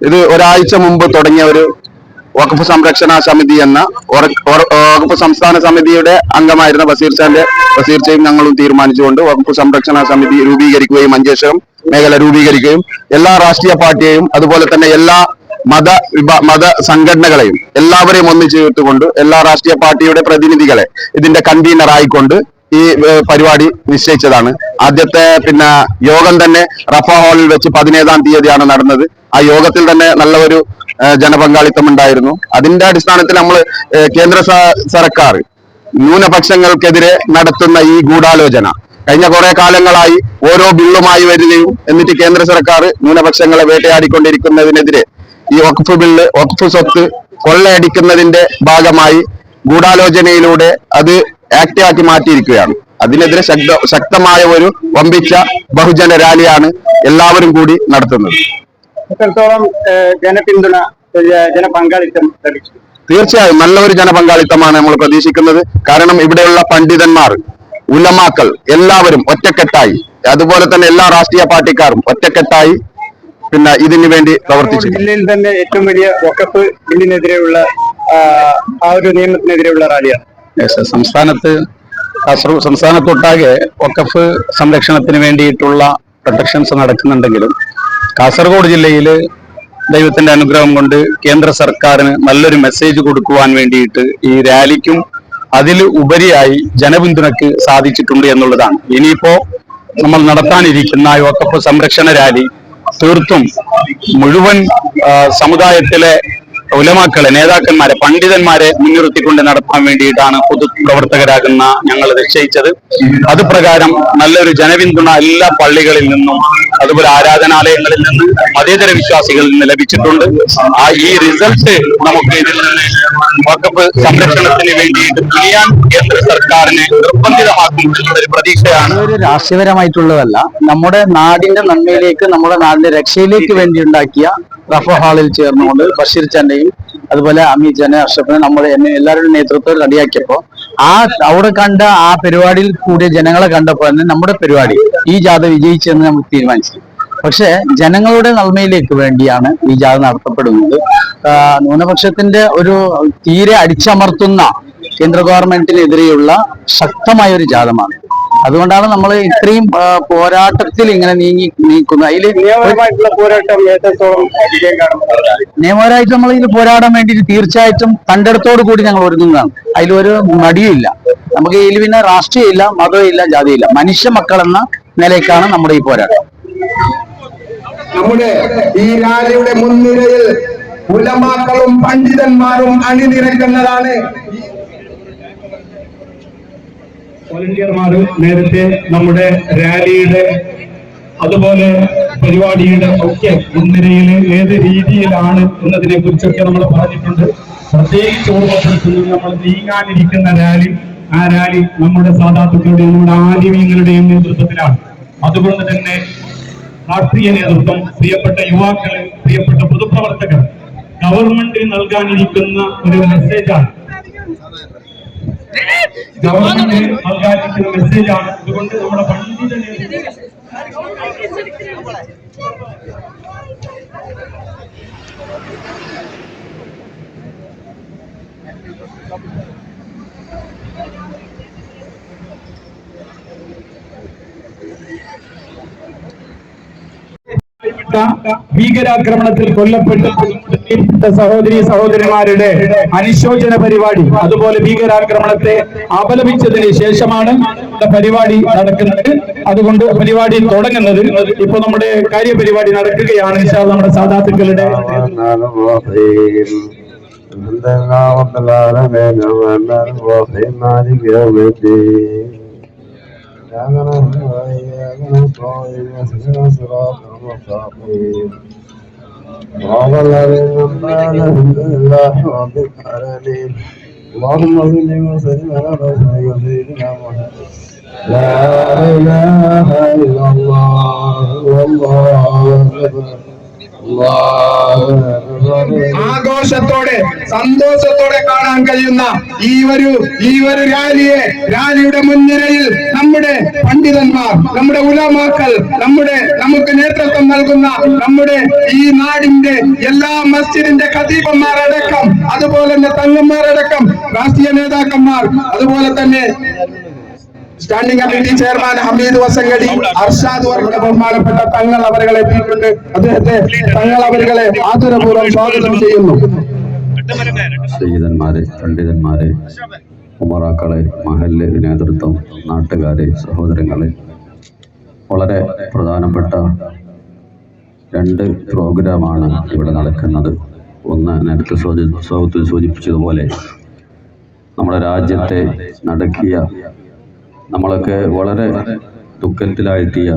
ഇത് ഒരാഴ്ച മുമ്പ് തുടങ്ങിയ ഒരു വഖഫ് സംരക്ഷണ സമിതി എന്ന വഖഫ് സംസ്ഥാന സമിതിയുടെ അംഗമായിരുന്ന ബസീർ ഖാന്റെ ബസീർ ഖായും ഞങ്ങളും തീരുമാനിച്ചുകൊണ്ട് വഖഫ് സംരക്ഷണ സമിതി രൂപീകരിക്കുകയും മഞ്ചേശ്വരം മേഖല രൂപീകരിക്കുകയും എല്ലാ രാഷ്ട്രീയ പാർട്ടിയെയും അതുപോലെ തന്നെ എല്ലാ മത മത സംഘടനകളെയും എല്ലാവരെയും ഒന്നിച്ചു ചേർത്തുകൊണ്ട് എല്ലാ രാഷ്ട്രീയ പാർട്ടിയുടെ പ്രതിനിധികളെ ഇതിന്റെ കൺവീനർ ആയിക്കൊണ്ട് ഈ പരിപാടി നിശ്ചയിച്ചതാണ്. ആദ്യത്തെ പിന്നെ യോഗം തന്നെ റഫ ഹാളിൽ വെച്ച് പതിനേഴാം തീയതിയാണ് നടന്നത്. ആ യോഗത്തിൽ തന്നെ നല്ല ഒരു ജനപങ്കാളിത്തം ഉണ്ടായിരുന്നു. അതിന്റെ അടിസ്ഥാനത്തിൽ നമ്മൾ കേന്ദ്ര സർക്കാർ ന്യൂനപക്ഷങ്ങൾക്കെതിരെ നടത്തുന്ന ഈ ഗൂഢാലോചന. കഴിഞ്ഞ കുറെ കാലങ്ങളായി ഓരോ ബില്ലുമായി വരികയും എന്നിട്ട് കേന്ദ്ര സർക്കാർ ന്യൂനപക്ഷങ്ങളെ വേട്ടയാടിക്കൊണ്ടിരിക്കുന്നതിനെതിരെ ഈ വഖഫ് ബില്ല് വഖഫ് സ്വത്ത് കൊള്ളയടിക്കുന്നതിന്റെ ഭാഗമായി ഗൂഢാലോചനയിലൂടെ അത് ആക്ട് ആക്കി മാറ്റിയിരിക്കുകയാണ്. അതിനെതിരെ ശക്ത ശക്തമായ ഒരു വമ്പിച്ച ബഹുജന റാലിയാണ് എല്ലാവരും കൂടി നടത്തുന്നത്. എത്രത്തോളം ജനപിന്തുണ ജനപങ്കാളിത്തം ലഭിച്ചു? തീർച്ചയായും നല്ലൊരു ജനപങ്കാളിത്തമാണ് നമ്മൾ പ്രതീക്ഷിക്കുന്നത്. കാരണം ഇവിടെയുള്ള പണ്ഡിതന്മാർ ഉലമാക്കൾ എല്ലാവരും ഒറ്റക്കെട്ടായി അതുപോലെ തന്നെ എല്ലാ രാഷ്ട്രീയ പാർട്ടിക്കാരും ഒറ്റക്കെട്ടായി പിന്നെ ഇതിനു വേണ്ടി പ്രവർത്തിച്ചു. ജില്ലയിൽ തന്നെ ഏറ്റവും വലിയ വക്കഫ് ബില്ലിനെതിരെയുള്ള ആ, ഒരു നിയമത്തിനെതിരെയുള്ള റാലിയാണ്. സംസ്ഥാനത്ത് കാസർഗോഡ് സംസ്ഥാനത്തൊട്ടാകെ ഒക്കഫ് സംരക്ഷണത്തിന് വേണ്ടിയിട്ടുള്ള പ്രൊട്ടക്ഷൻസ് നടക്കുന്നുണ്ടെങ്കിലും കാസർഗോഡ് ജില്ലയിൽ ദൈവത്തിന്റെ അനുഗ്രഹം കൊണ്ട് കേന്ദ്ര സർക്കാരിന് നല്ലൊരു മെസ്സേജ് കൊടുക്കുവാൻ വേണ്ടിയിട്ട് ഈ റാലിക്കും അതിൽ ഉപരിയായി ജനപിന്തുണയ്ക്ക് സാധിച്ചിട്ടുണ്ട് എന്നുള്ളതാണ്. ഇനിയിപ്പോ നമ്മൾ നടത്താനിരിക്കുന്ന വഖഫ് സംരക്ഷണ റാലി തീർത്തും മുഴുവൻ സമുദായത്തിലെ ഉലമാക്കളെ നേതാക്കന്മാരെ പണ്ഡിതന്മാരെ മുൻനിർത്തിക്കൊണ്ട് നടത്താൻ വേണ്ടിയിട്ടാണ് പൊതു പ്രവർത്തകരാകുന്ന ഞങ്ങൾ നിശ്ചയിച്ചത്. അത് പ്രകാരം നല്ലൊരു ജനപിന്തുണ എല്ലാ പള്ളികളിൽ നിന്നും അതുപോലെ ആരാധനാലയങ്ങളിൽ നിന്ന് മതേതര വിശ്വാസികളിൽ നിന്ന് ലഭിച്ചിട്ടുണ്ട്. ആ ഈ റിസൾട്ട് നമുക്ക് ഇതിൽ നിന്ന് വക്കപ്പ് സംരക്ഷണത്തിന് വേണ്ടിയിട്ട് തുനിയാൻ കേന്ദ്ര സർക്കാരിനെ നിർബന്ധിതമാക്കും എന്നൊരു പ്രതീക്ഷയാണ്. ഒരു രാഷ്ട്രീയപരമായിട്ടുള്ളതല്ല. നമ്മുടെ നാടിന്റെ നന്മയിലേക്ക് നമ്മുടെ നാടിന്റെ രക്ഷയിലേക്ക് വേണ്ടി ഉണ്ടാക്കിയ റഫ ഹാളിൽ ചേർന്നുകൊണ്ട് ബഷീർ ചന്റെയും അതുപോലെ അമി ജന അഷ്റഫിനെ നമ്മുടെ എന്നെ എല്ലാവരുടെയും നേതൃത്വം റെഡിയാക്കിയപ്പോ ആ അവിടെ കണ്ട ആ പരിപാടിയിൽ കൂടിയ ജനങ്ങളെ കണ്ടപ്പോൾ തന്നെ നമ്മുടെ പരിപാടി ഈ ജാഥ വിജയിച്ചെന്ന് നമുക്ക് തീരുമാനിച്ചു. പക്ഷേ ജനങ്ങളുടെ നന്മയിലേക്ക് വേണ്ടിയാണ് ഈ ജാഥ നടത്തപ്പെടുന്നത്. ന്യൂനപക്ഷത്തിന്റെ ഒരു തീരെ അടിച്ചമർത്തുന്ന കേന്ദ്ര ഗവൺമെന്റിനെതിരെയുള്ള ശക്തമായ ഒരു ജാഥമാണ്. അതുകൊണ്ടാണ് നമ്മൾ ഇത്രയും പോരാട്ടത്തിൽ ഇങ്ങനെ നീങ്ങി നീക്കുന്നത്. അതിൽ നിയമപരമായിട്ട് നമ്മൾ ഇതിൽ പോരാടാൻ വേണ്ടിയിട്ട് തീർച്ചയായിട്ടും തണ്ടെടുത്തോടു കൂടി ഞങ്ങൾ ഒരുങ്ങുന്നതാണ്. അതിലൊരു മടിയില്ല നമുക്ക് ഇതിൽ പിന്നെ രാഷ്ട്രീയമില്ല മതമില്ല ജാതിയില്ല മനുഷ്യ മക്കൾ എന്ന നിലയ്ക്കാണ് നമ്മുടെ ഈ പോരാട്ടം. നമ്മുടെ ഈ റാലിയുടെ മുൻനിരയിൽ ഉലമാക്കളും പണ്ഡിതന്മാരും അണിനിരക്കുന്നതാണ് വോളണ്ടിയർമാർ നേരത്തെ നമ്മുടെ റാലിയുടെ അതുപോലെ പരിപാടിയുടെ ഒക്കെ മുൻനിരയിൽ ഏത് രീതിയിലാണ് എന്നതിനെ കുറിച്ചൊക്കെ നമ്മൾ പറഞ്ഞിട്ടുണ്ട്. പ്രത്യേകിച്ച് ഓർമ്മപ്പെടുത്തുന്നത് നമ്മൾ നീങ്ങാനിരിക്കുന്ന റാലി ആ റാലി നമ്മുടെ സാധാത്തുക്കളുടെയും നമ്മുടെ ആദിമീങ്ങളുടെയും നേതൃത്വത്തിലാണ്. അതുകൊണ്ട് തന്നെ രാഷ്ട്രീയ നേതൃത്വം പ്രിയപ്പെട്ട യുവാക്കൾ പ്രിയപ്പെട്ട പൊതുപ്രവർത്തകർ ഗവൺമെന്റ് നൽകാനിരിക്കുന്ന ഒരു മെസ്സേജാണ് ഗവൺമെന്റ് നൽകാനിരിക്കുന്ന മെസ്സേജാണ് അതുകൊണ്ട് നമ്മുടെ ഭീകരാക്രമണത്തിൽ കൊല്ലപ്പെട്ട സഹോദരി സഹോദരന്മാരുടെ അനുശോചന പരിപാടി അതുപോലെ ഭീകരാക്രമണത്തെ അപലപിച്ചതിന് ശേഷമാണ് നമ്മുടെ പരിപാടി നടക്കുന്നത് അതുകൊണ്ട് പരിപാടി തുടങ്ങുന്നത് ഇപ്പൊ നമ്മുടെ കാര്യപരിപാടി നടക്കുകയാണ് ഇൻഷാ അല്ലാ നമ്മുടെ സാധാത്തുക്കളുടെ الرحمن الرحيم الحمد لله رب العالمين الرحمن الرحيم مالك يوم الدين إياك نعبد وإياك نستعين اهدنا الصراط المستقيم Allahumma salli wa sallim ala Rasulillah wa ala ali Muhammad. La ilaha illallah, Allahu akbar. ആഘോഷത്തോടെ സന്തോഷത്തോടെ കാണാൻ കഴിയുന്ന ഈ ഒരു ഈ ഒരു റാലിയെ റാലിയുടെ മുൻനിരയിൽ നമ്മുടെ പണ്ഡിതന്മാർ നമ്മുടെ ഉലമാക്കൾ നമ്മുടെ നമുക്ക് നേതൃത്വം നൽകുന്ന നമ്മുടെ ഈ നാടിന്റെ എല്ലാ മസ്ജിദിന്റെ ഖതീബന്മാരടക്കം അതുപോലെ തന്നെ തങ്ങന്മാരടക്കം രാഷ്ട്രീയ നേതാക്കന്മാർ അതുപോലെ തന്നെ standing committee chairman Hameed Vasangadi Arshad വർഗ ബഹുമാനപ്പെട്ട തങ്ങൾ അവരുകളെ എത്തിയിട്ടുണ്ട് അദ്ദേഹത്തെ തങ്ങൾ അവരുകളെ ആതുരപൂർവം സ്വാഗതം ചെയ്യുന്നു. സയ്യിദന്മാരെ പണ്ഡിതന്മാരെ ഉമറാക്കളെ മഹല്ല് നേതൃത്വം നാട്ടുകാരെ സഹോദരങ്ങളെ. വളരെ പ്രധാനപ്പെട്ട രണ്ട് പ്രോഗ്രാമാണ് ഇവിടെ നടക്കുന്നത്. ഒന്ന് നേരത്തെ സൂചി- സ്വാഗതത്തിൽ സൂചിപ്പിച്ചതുപോലെ നമ്മുടെ രാജ്യത്തെ നടക്കിയ നമ്മളൊക്കെ വളരെ ദുഃഖത്തിലായെത്തിയ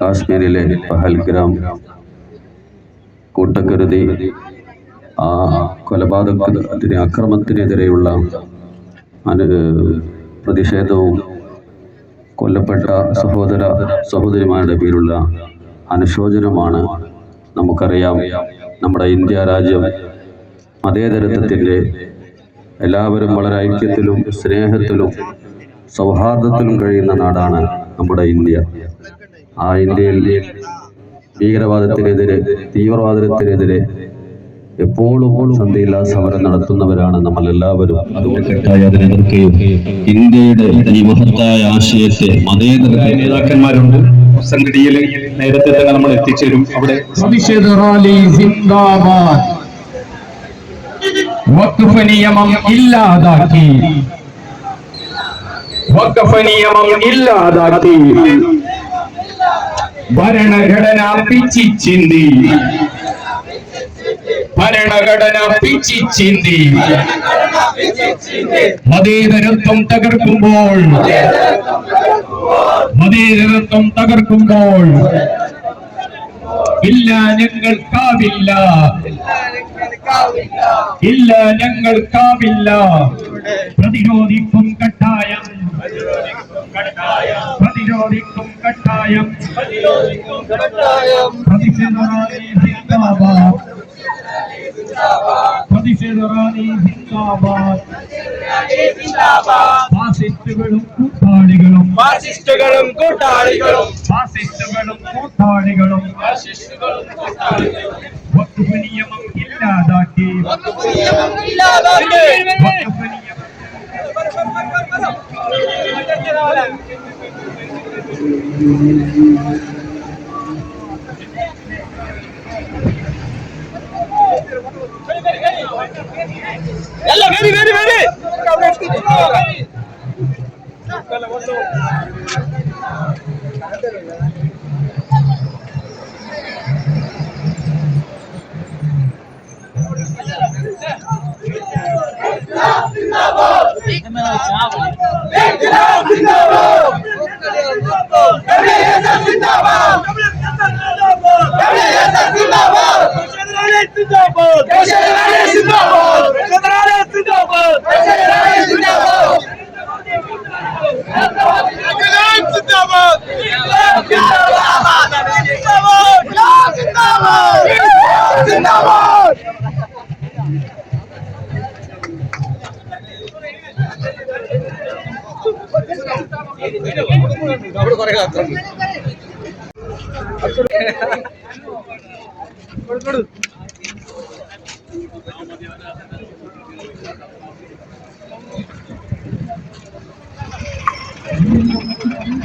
കാശ്മീരിലെ പഹൽഗ്രാം കൂട്ടക്കരുതി ആ കൊലപാതകത്തിന് അക്രമത്തിനെതിരെയുള്ള അനു പ്രതിഷേധവും കൊല്ലപ്പെട്ട സഹോദര സഹോദരിമാരുടെ പേരുള്ള അനുശോചനമാണ് നമുക്കറിയാം. നമ്മുടെ ഇന്ത്യ രാജ്യം മതേതരത്വത്തിന്റെ എല്ലാവരും വളരെ ഐക്യത്തിലും സ്നേഹത്തിലും സൗഹാർദ്ദത്തിലും കഴിയുന്ന നാടാണ് നമ്മുടെ ഇന്ത്യ. ആ ഇന്ത്യയിൽ ഭീകരവാദത്തിനെതിരെ തീവ്രവാദത്തിനെതിരെ എപ്പോഴും സന്ധിയില്ലാ സമരം നടത്തുന്നവരാണ് നമ്മൾ എല്ലാവരും അതുകൊണ്ട് കെട്ടായി അതിനെ എതിർക്കുകയും ഇന്ത്യയുടെ ഈ മഹത്തായ ആശയത്തെ മതേതര നേതാക്കന്മാരുണ്ട്. സംഘടിയിൽ നേരത്തെ തന്നെ നമ്മൾ എത്തിച്ചേരും. അവിടെ പ്രതിഷേധ റാലി സിന്ദാബാദ് വഖഫ് നിയമം ഇല്ലാതാക്കി. വഖഫ് നിയമം ഇല്ലാതാക്കി. ഭരണഘടന പിച്ചി ഭരണഘടന പിച്ചി ചിന്തി. മതേതരത്വം തകർക്കുമ്പോൾ മതേതരത്വം തകർക്കുമ്പോൾ ഇല്ല ഞങ്ങൾക്കാവില്ല. ഇല്ല ഞങ്ങൾക്കാവില്ല പ്രതിരോധിക്കും കട്ടായം. പ്രതിരോധിക്കും കട്ടായം. പ്രതിഷേധറാലി സിന്ദാബാദ് ഫാസിസ്റ്റുകളും കൂട്ടാളികളും. ഫാസിസ്റ്റുകളും കൂട്ടാളികളും. ഫാസിസ്റ്റുകളും കൂട്ടാളികളും. Thank you. Vem de novo, de novo! Vem de novo, de novo! Vem de novo, de! ഇല്ലാതാക്കി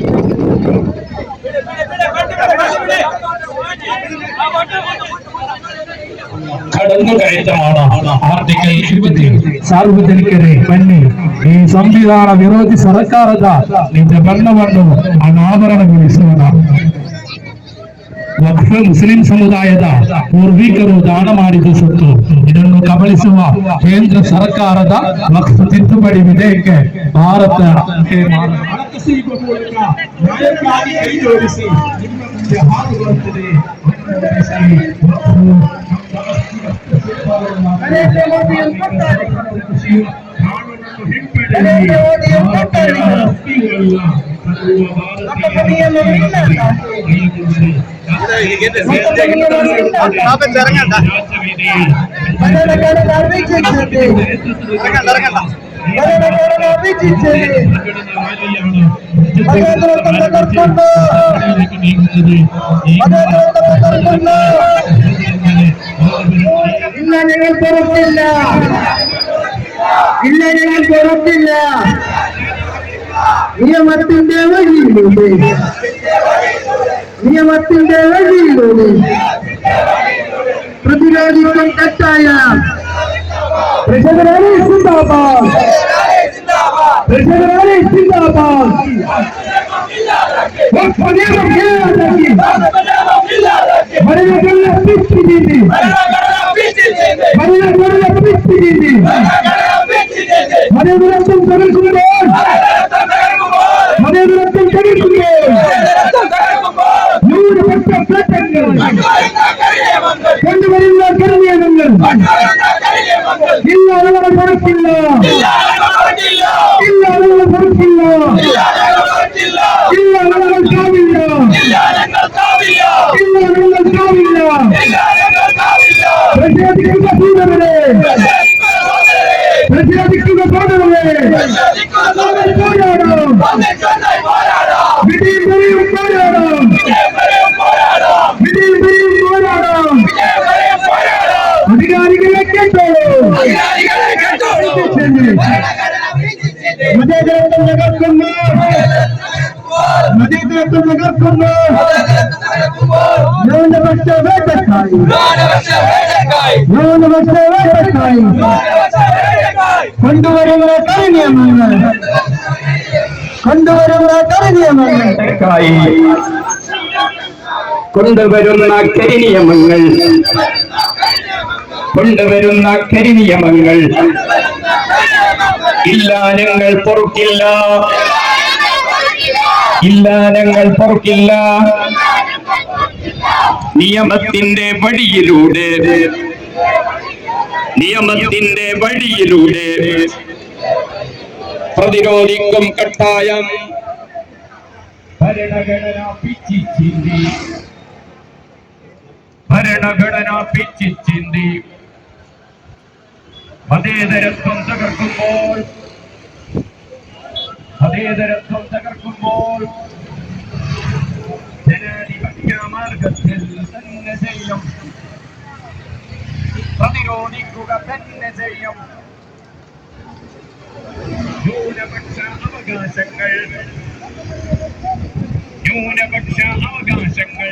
വഖഫ് ಸಾರ್ವಜನಿಕರೇ, ಬನ್ನಿ. ಈ ಸಂವಿಧಾನ ವಿರೋಧಿ ಸರ್ಕಾರದ ನಿಜ ಬಣ್ಣವನ್ನು ಅನಾವರಣಗೊಳಿಸೋಣ. ವಕ್ಫ್ ಮುಸ್ಲಿಂ ಸಮುದಾಯದ ಪೂರ್ವಿಕರು ದಾನ ಮಾಡಿದ ಸುತ್ತು. ಇದನ್ನು ಕಬಳಿಸುವ ಕೇಂದ್ರ ಸರ್ಕಾರದ ವಕ್ಫ್ ತಿದ್ದುಪಡಿ ವಿಧೇಯಕ್ಕೆ ಭಾರತ ಮೂಲಕ பாதுகாப்பது జరగండి జరగండి జరగండి വീക്ഷിച്ചത് മതേതരത്തെ തകർക്കൊണ്ട് മതേതരത്തെ ഇല്ല ഞങ്ങൾ പുറത്തില്ല ഇല്ല ഞങ്ങൾ പുറത്തില്ല നിയമത്തിന്റെ വഴിയിലൂടെ നിയമത്തിന്റെ വഴിയിലൂടെ പ്രതിരോധിക്കും കട്ടായ പ്രശകരാണി സിന്ദാബാദ് പ്രശകരാണി സിന്ദാബാദ് മരണ പിച്ച് ചെയ്ത് മരണ പിച്ച് ചെയ്ത് മതേതരത്വം തകർക്കുമ്പോൾ മതേതരത്വം തകർക്കുമ്പോൾ ന്യൂനപക്ഷ പ്രശ്നങ്ങൾ കൊണ്ടുവരുന്ന കരുനിയമങ്ങൾ ഇല്ല നമ്മളെ പുറത്തില്ല ഇല്ല നമ്മളെ പുറത്തില്ല ഇല്ല നമ്മൾ കാവില്ല ഇല്ല നമ്മൾ കാവില്ല പ്രതിഷേധിക്കുന്ന സൂചനകളെ പ്രതിഷേധിക്കുന്ന സോദരങ്ങളെ പോരാടാം വിധിയും പോരാടാം വിധിയും വരെയും പോരാടാം അധികാരികളെ കേട്ടോ മതേതരത്വം തകർക്കുന്ന മതേതരത്വം തകർക്കുന്ന ന്യൂനപക്ഷ വേട്ടക്കായി ന്യൂനപക്ഷ വേട്ടക്കായി കൊണ്ടുവരുന്ന കരിനിയമങ്ങൾ കൊണ്ടുവരുന്ന കരിനിയമങ്ങൾ കൊണ്ടുവരുന്ന കരിനിയമങ്ങൾ. കൊണ്ടുവരുന്ന കരിനിയമങ്ങൾ. ഇല്ല ഞങ്ങൾ പൊറുക്കില്ല. ഇല്ല ഞങ്ങൾ പൊറുക്കില്ല. നിയമത്തിന്റെ വഴിയിലൂടെ. നിയമത്തിന്റെ വഴിയിലൂടെ. പ്രതിരോധിക്കും കട്ടായം. ഭരണഘടന ഭരണഘടന പിച്ചിച്ചിന്തി. മതേതരത്വം തകർക്കുമ്പോൾ മതേതരത്വം തകർക്കുമ്പോൾ ജനാധിപത്യ മാർഗത്തിൽ തന്നെ ചെയ്യും പ്രതിരോധിക്കുക തന്നെ ചെയ്യും ന്യൂനപക്ഷ അവകാശങ്ങൾ. ന്യൂനപക്ഷ അവകാശങ്ങൾ.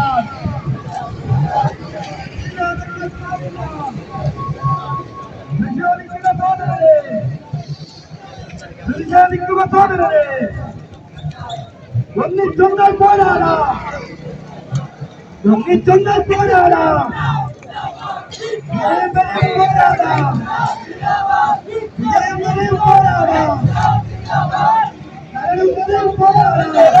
പരിശോധിക്കുക സോദരരെ ഒന്നിച്ചൊന്നാൽ പോരാടാം. ഒന്നിച്ചൊന്നാൽ പോരാടാം. പോരാടാം. പോരാടാം. പോരാടാം.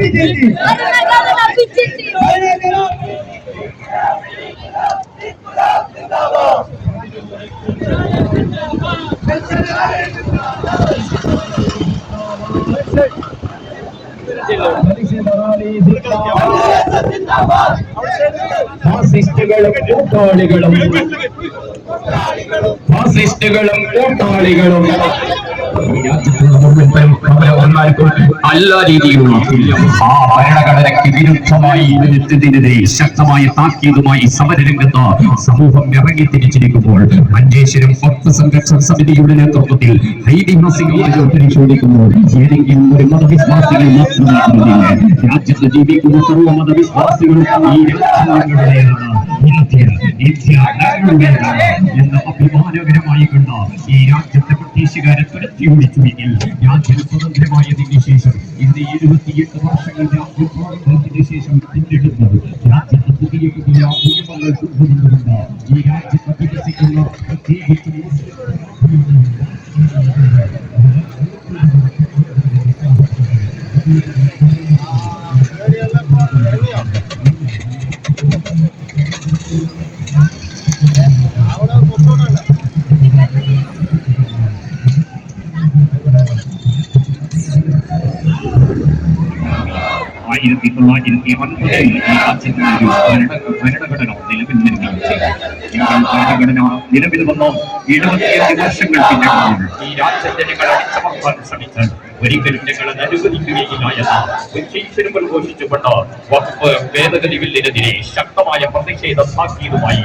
ഒത്തുനീമം ഇല്ലാതാക്കി ഭരണഘടന പിറ്റി ഫാസിസ്റ്റുകളും മുഴുവൻ പൗരന്മാർക്കും എല്ലാ തുല്യം. ആ ഭരണഘടനയ്ക്ക് വിരുദ്ധമായി ഇതിനെതിരെ ശക്തമായ താക്കീതുമായി സമരരംഗത്ത് സമൂഹം ഇറങ്ങി തിരിച്ചിരിക്കുമ്പോൾ മഞ്ചേശ്വരം ഭക്ത സംരക്ഷണ സമിതിയുടെ നേതൃത്വത്തിൽ ഐതിഹാസികമായി പരിശോധിക്കുമ്പോൾ ഏതെങ്കിലും ഒരു മതവിശ്വാസികൾ മാത്രമാകുന്നില്ല രാജ്യത്ത് ജീവിക്കുന്ന സർവ മതവിശ്വാസികളും ഈ രാജ്യങ്ങളുടെയാണ് ഇന്ത്യ ഇന്ത്യ ഞങ്ങളുടേതാണ് എന്ന അഭിമാനകരമായി കണ്ട ഈ രാജ്യത്തെ ബ്രിട്ടീഷുകാരെ തുരത്തി ഓടിച്ചുവെങ്കിൽ രാജ്യം സ്വതന്ത്രമായതിനു ശേഷം ഇന്ന് എഴുപത്തിയെട്ട് വർഷങ്ങൾ രാജ്യം സ്വാതന്ത്ര്യത്തിന് ശേഷം പിന്നെടുത്തത് രാജ്യത്ത് പുതിയ പുതിയ നിയമങ്ങൾ കൊണ്ടുവന്നുകൊണ്ട് ഈ രാജ്യത്ത് വികസിക്കുന്ന പ്രത്യേകിച്ചും ആയിരത്തി തൊള്ളായിരത്തി ഈ രാജ്യത്തിന് ഒരു ഭരണ ഭരണഘടന നിലവിൽ ഇന്ത്യൻ ഭരണഘടന നിലവിൽ വന്ന എഴുപത്തിയഞ്ച് വർഷങ്ങൾ പിന്നിടുമ്പോൾ ഈ രാജ്യത്തെ ഞങ്ങൾ അടിച്ചമർത്താൻ ശ്രമിച്ചാൽ ഒരിക്കലും ഞങ്ങൾ അത് അനുവദിക്കുകയില്ല എന്ന ഉച്ചീശ്വരങ്ങൾ ഘോഷിച്ചുകൊണ്ട് വഖഫ് ഭേദഗതി ബില്ലിനെതിരെ ശക്തമായ പ്രതിഷേധം താക്കീതുമായി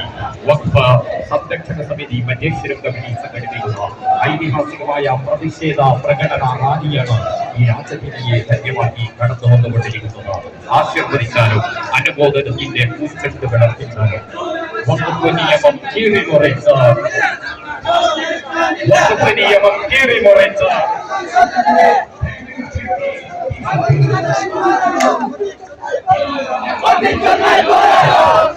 വഖഫ് സംരക്ഷണ സമിതി മഞ്ചേശ്വരം കമ്മിറ്റി സംഘടിപ്പിക്കുന്ന ഐതിഹാസികമായ പ്രതിഷേധ പ്രകടന റാലിയാണ് ഈ രാജനിധിയെ ധന്യമാക്കി കടന്നു വന്നുകൊണ്ടിരിക്കുന്നത് ആശീർവദിച്ചാലും അനുമോദനത്തിന്റെ കൂച്ചെടുത്ത് വിളർത്തിച്ചാലും വകുപ്പുനിയമം കീറി മുറയ്ച്ച വകുപ്പുനിയമം കീറി മുറയ്ച്ച Thank.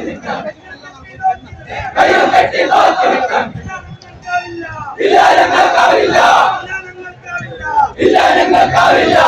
നോക്കി നിൽക്കാം കയ്യിൽ കെട്ടി നോക്കി നിൽക്കാം ഇല്ല ഞങ്ങൾക്കാവില്ല ഇല്ല ഞങ്ങൾക്കാവില്ല